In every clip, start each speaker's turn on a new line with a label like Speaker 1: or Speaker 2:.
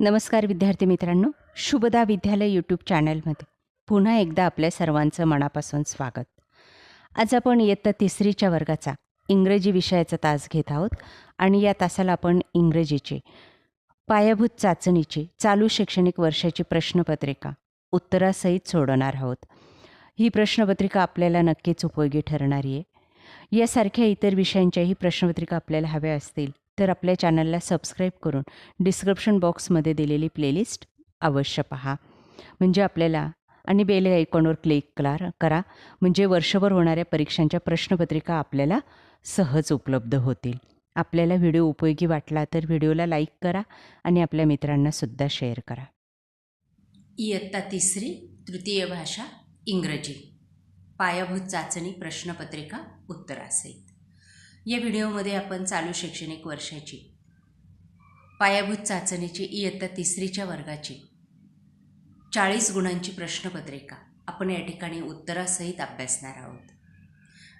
Speaker 1: नमस्कार विद्यार्थी मित्रांनो शुभदा विद्यालय यूट्यूब चॅनलमध्ये. पुन्हा एकदा आपल्या सर्वांचं मनापासून स्वागत. आज आपण इयत्ता तिसरीच्या वर्गाचा इंग्रजी विषयाचा तास घेत आहोत आणि या तासाला आपण इंग्रजीची पायाभूत चाचणीची चालू शैक्षणिक वर्षाची प्रश्नपत्रिका उत्तरासहित सोडवणार आहोत. ही प्रश्नपत्रिका आपल्याला नक्कीच उपयोगी ठरणारी आहे. यासारख्या इतर विषयांच्याही प्रश्नपत्रिका आपल्याला हव्या असतील तर आपल्या चॅनलला सबस्क्राईब करून डिस्क्रिप्शन बॉक्समध्ये दिलेली प्लेलिस्ट अवश्य पहा. म्हणजे आपल्याला आणि बेल आयकॉनवर क्लिक करा करा. म्हणजे वर्षभर होणाऱ्या परीक्षांच्या प्रश्नपत्रिका आपल्याला सहज उपलब्ध होतील. आपल्याला व्हिडिओ उपयोगी वाटला तर व्हिडिओला लाईक करा आणि आपल्या मित्रांनासुद्धा शेअर करा. इयत्ता तिसरी तृतीय भाषा इंग्रजी. पायाभूत चाचणी प्रश्नपत्रिका उत्तरासहित या व्हिडिओमध्ये आपण चालू शैक्षणिक वर्षाची पायाभूत चाचणीची इयत्ता तिसरीच्या वर्गाची चाळीस गुणांची प्रश्नपत्रिका आपण या ठिकाणी उत्तरासहित अभ्यासणार आहोत.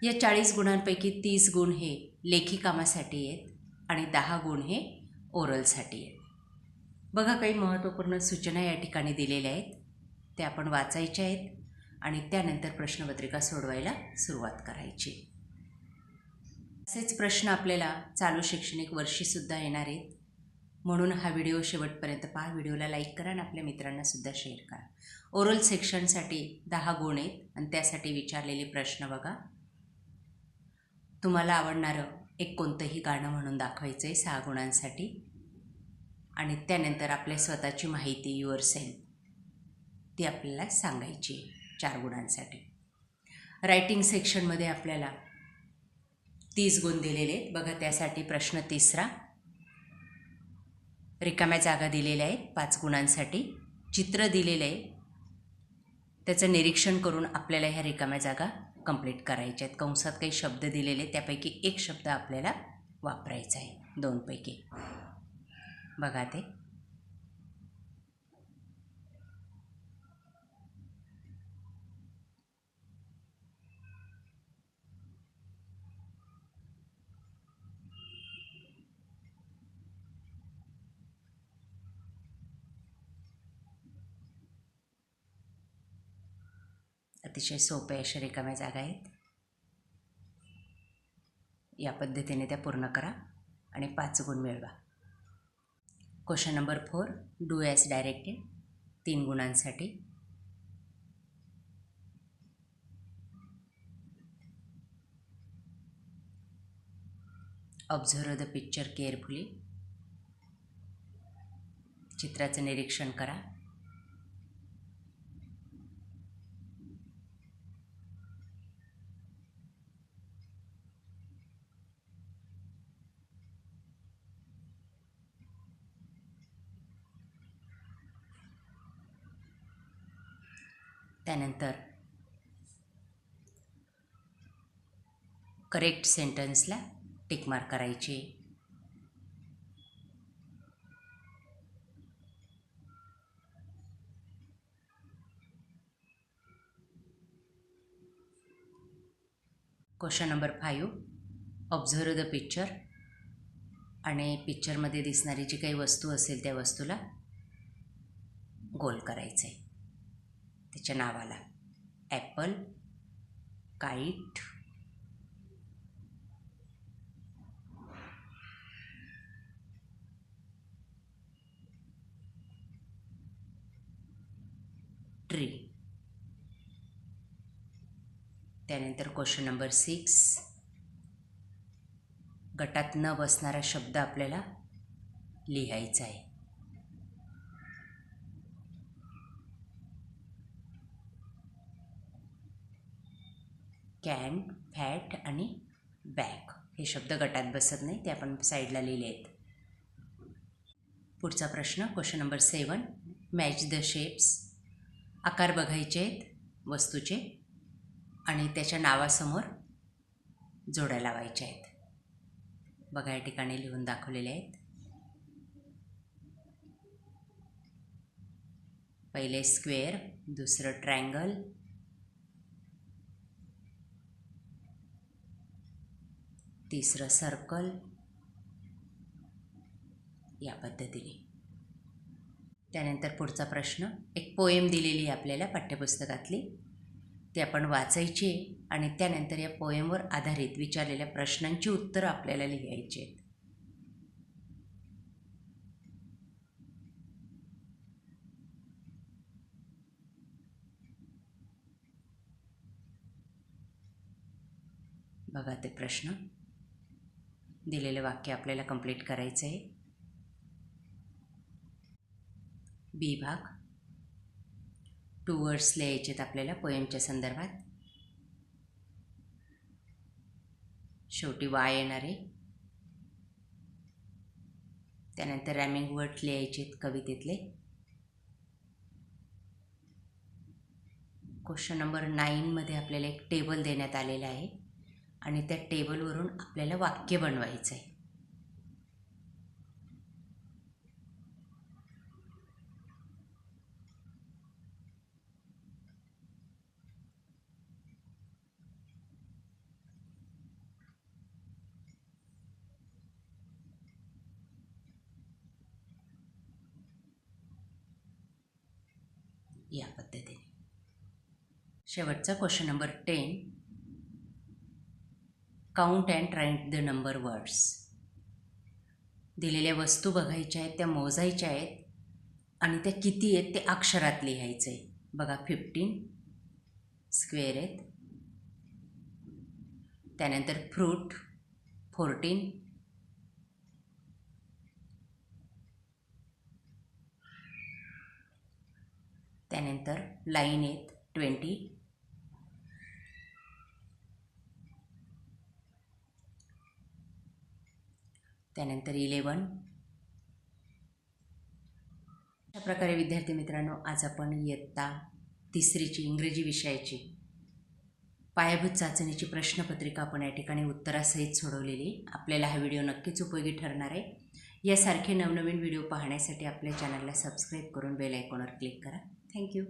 Speaker 1: या चाळीस गुणांपैकी तीस गुण हे लेखी कामासाठी आहेत आणि दहा गुण हे ओरलसाठी आहेत. बघा काही महत्त्वपूर्ण सूचना या ठिकाणी दिलेल्या आहेत. त्या आपण वाचायच्या आहेत आणि त्यानंतर प्रश्नपत्रिका सोडवायला सुरुवात करायची. असेच प्रश्न आपल्याला चालू शैक्षणिक वर्षीसुद्धा येणार आहेत. म्हणून हा व्हिडिओ शेवटपर्यंत पहा. व्हिडिओला लाईक करा आणि आपल्या मित्रांनासुद्धा शेअर करा. ओरल सेक्शनसाठी दहा गुण आहेत आणि त्यासाठी विचारलेले प्रश्न बघा. तुम्हाला आवडणारं एक कोणतंही गाणं म्हणून दाखवायचं आहे सहा गुणांसाठी. आणि त्यानंतर आपल्या स्वतःची माहिती युअर सेल्फ ती आपल्याला सांगायची आहे चार गुणांसाठी. रायटिंग सेक्शनमध्ये आपल्याला तीस गुण दिलेले आहेत. बघा त्यासाठी प्रश्न तिसरा. रिकाम्या जागा दिलेल्या आहेत पाच गुणांसाठी. चित्र दिलेलं आहे. त्याचं निरीक्षण करून आपल्याला ह्या रिकाम्या जागा कंप्लीट करायच्या आहेत. कंसात काही शब्द दिलेले आहेत. त्यापैकी एक शब्द आपल्याला वापरायचा आहे. दोनपैकी बघा ते. अतिशय सोप्या अशा रिकाम्या जागा आहेत. या पद्धतीने त्या पूर्ण करा आणि पाच गुण मिळवा. Question number four do as directed तीन गुणांसाठी. ऑब्झर्व द पिक्चर केअरफुली चित्राचं निरीक्षण करा. त्यानंतर करेक्ट सेंटेन्सला टिकमार्क करायचे. Question number five observe the picture आणि पिक्चरमध्ये दिसणारी जी काही वस्तू असेल त्या वस्तूला गोल करायचं आहे त्याच्या नावाला. Apple kite. ट्री. त्यानंतर क्वेश्चन नंबर सिक्स. गटात न बसणारा शब्द आपल्याला लिहायचा आहे. कॅन फॅट आणि बॅक हे शब्द गटात बसत नाही ते आपण साईडला लिहिले आहेत. पुढचा प्रश्न question number seven match the shapes. आकार बघायचे आहेत वस्तूचे आणि त्याच्या नावासमोर जोड्या लावायच्या आहेत. बघा या ठिकाणी लिहून दाखवलेले आहेत. पहिले स्क्वेअर दुसरं ट्रँगल तिसरं सर्कल या पद्धतीने. त्यानंतर पुढचा प्रश्न एक पोएम दिलेली आहे आपल्याला पाठ्यपुस्तकातली. ती आपण वाचायची आहे आणि त्यानंतर या पोएमवर आधारित विचारलेल्या प्रश्नांची उत्तरं आपल्याला लिहायची आहेत. बघा ते प्रश्न. दिलेले वाक्य आपल्याला कंप्लीट करायचं आहे. बी भाग. टू वर्ड्स लिहायचे आहेत आपल्याला पोयमच्या संदर्भात शेवटी वाय येणार आहे. त्यानंतर रॅमिंग वर्ड लिहायचे आहेत कवितेतले. क्वेश्चन नंबर नाईनमध्ये आपल्याला एक टेबल देण्यात आलेला आहे. आणि त्या टेबलवरून आपल्याला वाक्य बनवायचं आहे या पद्धतीने. शेवटचा question number ten. Count and write the number words दिलेल्या वस्तू बघायच्या आहेत त्या मोजायच्या आहेत आणि त्या किती आहेत ते अक्षरात लिहायचं आहे बघा फिफ्टीन स्क्वेअर आहेत. त्यानंतर फ्रूट फोर्टीन त्यानंतर लाईन आहेत ट्वेंटी त्यानंतर इलेवन अशा प्रकारे विद्यार्थी मित्रांनो आज आपण इयत्ता तिसरीची इंग्रजी विषयाची पायाभूत चाचणीची प्रश्नपत्रिका आपण या ठिकाणी उत्तरासहित सोडवलेली. आपल्याला हा व्हिडिओ नक्कीच उपयोगी ठरणार आहे. यासारखे नवनवीन व्हिडिओ पाहण्यासाठी आपल्या चॅनलला सबस्क्राईब करून बेल आयकॉनवर क्लिक करा. थँक्यू